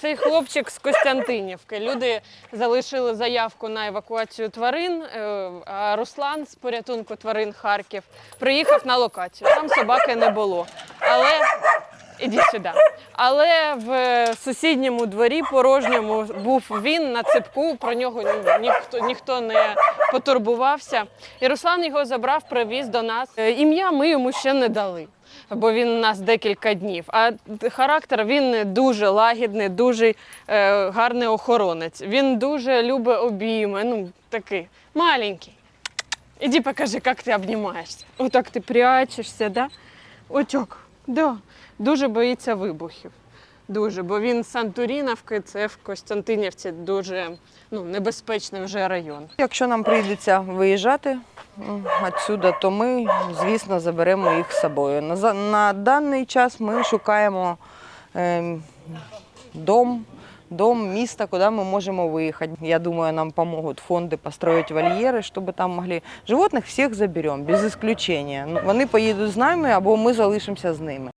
Цей хлопчик з Костянтинівки. Люди залишили заявку на евакуацію тварин. е, А Руслан з порятунку тварин Харків приїхав на локацію. Там собаки не було. Але ідіть сюди. Але в сусідньому дворі порожньому був він на ципку. Про нього ні- ніхто ніхто не потурбувався. І Руслан його забрав, привіз до нас. Е, Ім'я ми йому ще не дали. Бо він у нас декілька днів. А характер він дуже лагідний, дуже е, гарний охоронець. Він дуже любить обійми. Ну, такий маленький. Іди покажи, як ти обнімаєшся. Отак ти прячешся, да? Отак. Да. Дуже боїться вибухів. Дуже, бо він Сантуріновки, це в Костянтинівці дуже ну, небезпечний вже район. Якщо нам прийдеться виїжджати відсюди, то ми, звісно, заберемо їх з собою. На, на даний час ми шукаємо е, дом, дом, місто, куди ми можемо виїхати. Я думаю, нам допоможуть фонди построїти вольєри, щоб там могли. Животних всіх заберемо, без исключення. Ну, Вони поїдуть з нами або ми залишимося з ними.